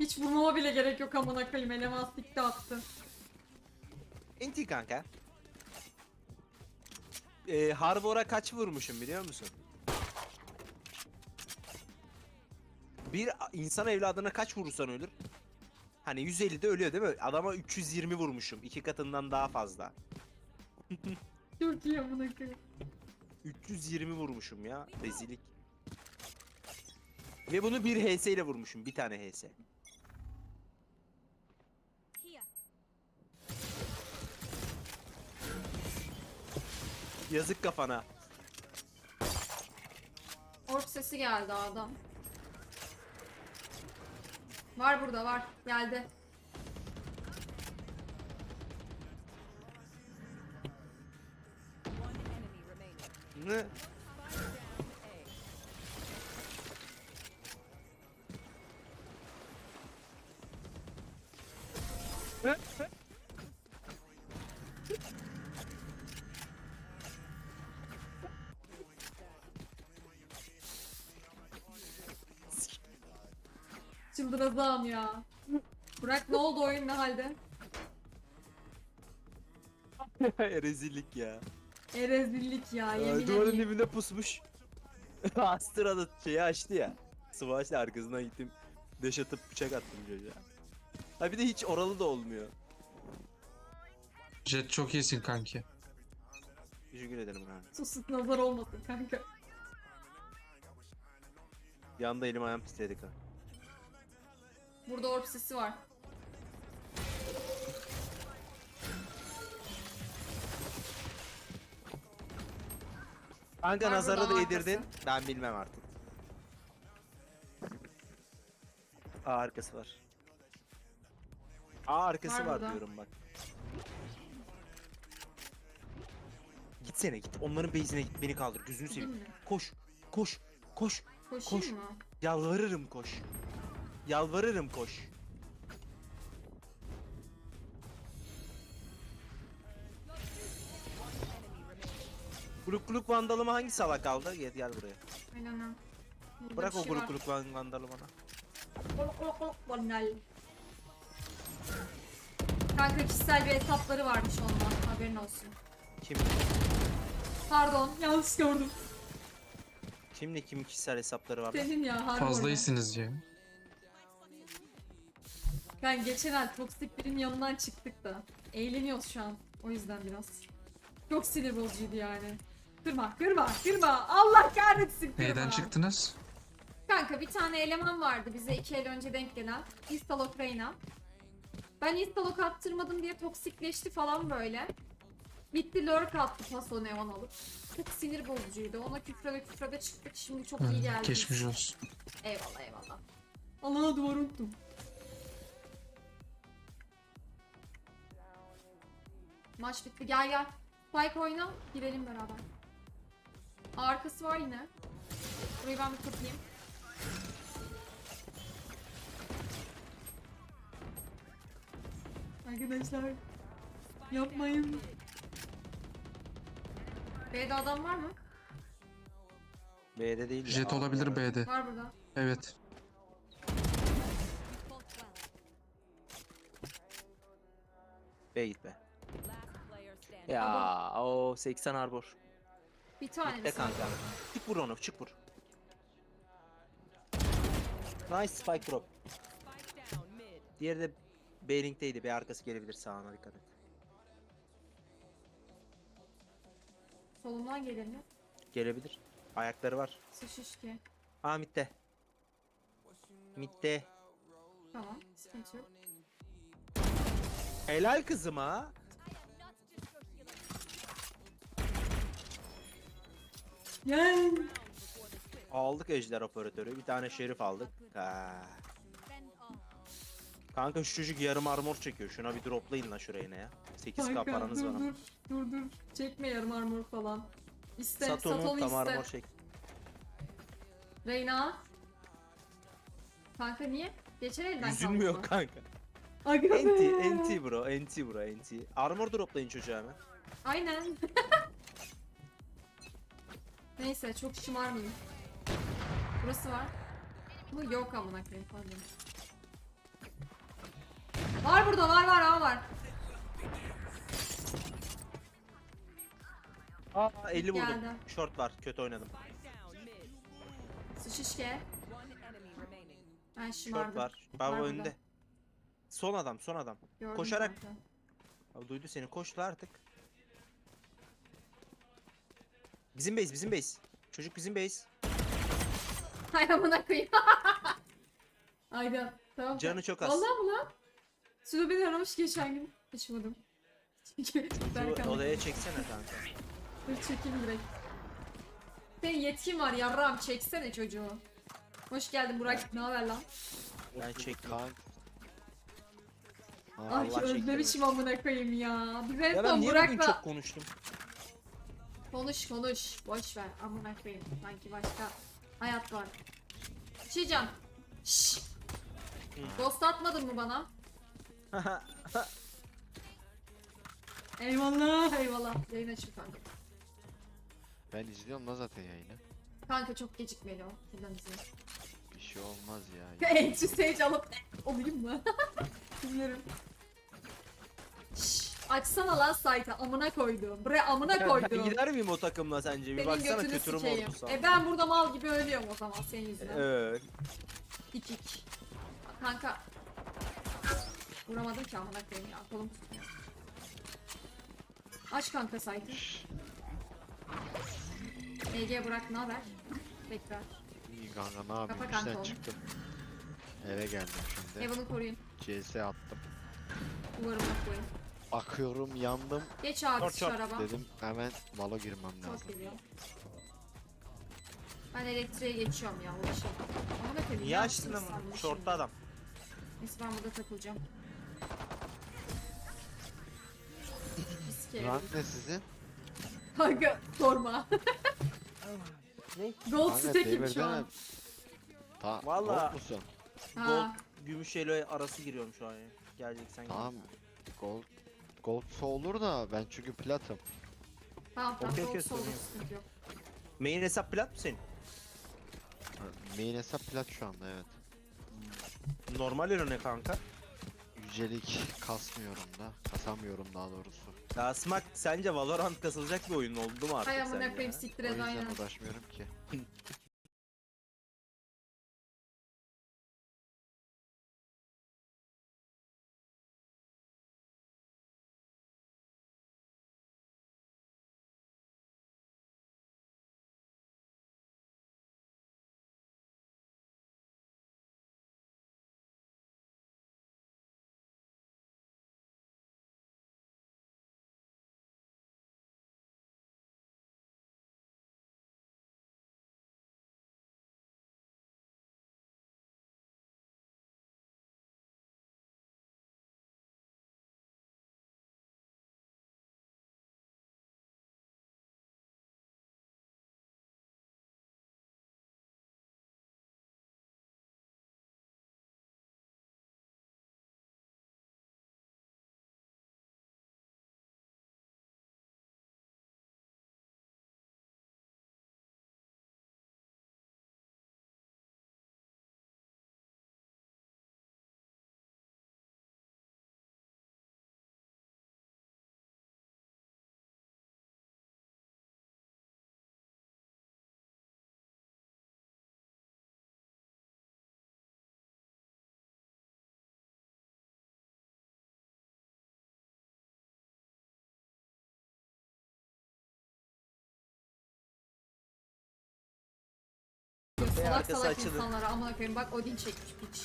Hiç vurmama bile gerek yok amına koyayım. Eleman sikti attı. Enti kanka. Ee, Harbor'a kaç vurmuşum biliyor musun? Bir insan evladına kaç vurursan ölür? Hani 150'de ölüyor değil mi? Adama 320 vurmuşum. iki katından daha fazla. Çok iyi amına koyayım. 320 vurmuşum ya. Rezillik. Ve bunu bir HS ile vurmuşum. Bir tane HS. Yazık kafana. Ork sesi geldi adam. Var burada var. Geldi. Ne? Çıldıracağım ya. Burak ne oldu oyun ne halde? Rezillik ya. E rezillik ya yemin Aa, duvarın ederim. dibinde pusmuş. Astra da şeyi açtı ya. Sıvı açtı arkasından gittim. Deş atıp bıçak attım çocuğa. Ha bir de hiç oralı da olmuyor. Jet çok iyisin kanki. Teşekkür ederim ha. Susut nazar olmasın kanka. Yanda elim ayağım pisledik ha. Burada ork sesi var. Kanka Var nazarı burada arkası. yedirdin. Ben bilmem artık. Aa arkası var. Aa arkası Var var, burada. diyorum bak. Gitsene git. Onların base'ine git. Beni kaldır. Gözünü seveyim. Gideyim mi? Koş. Koş. Koş. Koşayım Koş. mı? Yalvarırım koş. Yalvarırım koş. Kuluk kuluk vandalımı hangi salak aldı? Gel, gel buraya. Aynen ha. Burada Bırak bir o şey kuluk var. kuluk van- vandalı bana. Kanka kişisel bir hesapları varmış ondan haberin olsun. Kim? Pardon yanlış gördüm. Kimle kim kişisel hesapları var? lan? Senin ya harbi Fazla iyisiniz ya. Ben geçen el toksik birinin yanından çıktık da. Eğleniyoruz şu an. O yüzden biraz. Çok sinir bozucuydu yani. Kırma, kırma, kırma. Allah kahretsin kırma. Neyden çıktınız? Kanka bir tane eleman vardı bize iki el önce denk gelen. Istalok Reyna. Ben Istalok attırmadım diye toksikleşti falan böyle. Bitti lurk attı paso neon alıp. Çok sinir bozucuydu. Ona küfrede küfrede çıktık. Şimdi çok iyi geldi. geçmiş olsun. Eyvallah eyvallah. Allah'a duvar unuttum. Maç bitti. Gel gel. Spike oyna. Girelim beraber. Arkası var yine. Burayı ben bir tutayım. Arkadaşlar. Yapmayın. B'de adam var mı? B'de değil ya. Jet olabilir B'de. Var burada. Evet. B git be. Ya o 80 arbor. Bir tane Bitti kanka. Çık vur onu çık vur. Nice spike drop. Diğeri de B linkteydi. B arkası gelebilir sağına dikkat et. Solumdan geleni. Gelebilir. Ayakları var. Sıçış ki. Aa midde. Midde. Tamam. Sıkıntı yok. Helal kızıma. Aldık ejder operatörü. Bir tane şerif aldık. Ha. Kanka şu çocuk yarım armor çekiyor. Şuna bir droplayın lan şuraya ne ya. 8k Kanka paranız dur var. dur. Dur dur. Çekme yarım armor falan. İste. Sat onu tam iste. armor çek. Reyna. Kanka niye? Geçen elden Üzülmüyor kaldı. kanka. Aga. NT, NT bro, NT bro, NT. Armor droplayın çocuğa hemen. Aynen. Neyse çok şımarmayayım. Burası var. Bu yok amına koyayım pardon. Var burada var var A var. Aa 50 vurdum. Geldi. Short var. Kötü oynadım. Sıçışke. Ben Short şımardım. var. Bravo önünde. Son adam, son adam. Gördüm Koşarak-. Abi duydu seni. Koştu artık. Bizim base, bizim base. Çocuk bizim base. Hay amına koyayım. Ayda. Tamam. Canı çok az. Vallahi mı lan? Suda beni aramış geçen gün. Açmadım. Çünkü Şu Berkan. odaya çeksene kanka. Dur çekeyim direkt. Senin yetkin var yarram çeksene çocuğu. Hoş geldin Burak. Ne haber lan? Ben çektim. Kanka. Ay Allah özlemişim amına koyayım ya. Biz en Ya ben son niye bugün Burak'la çok konuştum? Konuş konuş. Boş ver amına koyayım. Sanki başka hayat var. Bir şey. Şşş. Ghost atmadın mı bana? Eyvallah. Eyvallah. Yayın açayım kanka. Ben izliyorum da zaten yayını. Kanka çok gecikmeli o. Buradan izle. Bir şey olmaz ya. Entry stage alıp olayım mı? Bilmiyorum. Açsana lan site'ı amına koydum. Bre amına Ya ben koydum. gider miyim o takımla sence? Bir Senin baksana götünü kötürüm sikeyim. ordusu. E ben burada mal gibi ölüyorum o zaman senin yüzünden. Evet. İk ik. Kanka. Vuramadım ki amına koyayım ya. Kolum tutmuyor. Aç kanka site'ı. EG bırak ne haber? Tekrar. İyi kanka ne yapayım Kapa kanka işten çıktım. Eve geldim şimdi. Evan'ı koruyun. CS attım. Duvarıma koyun. Bakıyorum yandım. Geç abi şu araba. Dedim hemen valo girmem Çok lazım. geliyor. Ben elektriğe geçiyorum ya uğraşamam. Ama bakayım Niye açtın ama? Short'ta adam. Neyse ben burada takılacağım. Rank ne sizin? Kanka sorma. Ne? Gold Kanka stack'im şu devirden an. hep- Ta Vallahi- gold musun? Ha. Gold, gümüş ile arası giriyorum şu an ya. Geleceksen gel. Tamam. Gold Goldsa olur da ben çünkü platım. Tamam tamam Okey, gold okey, solda sorun yok. sıkıntı yok. Main hesap plat mı senin? Main hesap plat şu anda evet. Normal ürün ne kanka? Yücelik kasmıyorum da. Kasamıyorum daha doğrusu. Ya Smack sence Valorant kasılacak bir oyun oldu mu artık Hay amına sence koyayım ya? siktir O et yüzden aynen. uğraşmıyorum ki. Salak arkası salak açılır. insanlara amına koyayım bak Odin çekmiş piç.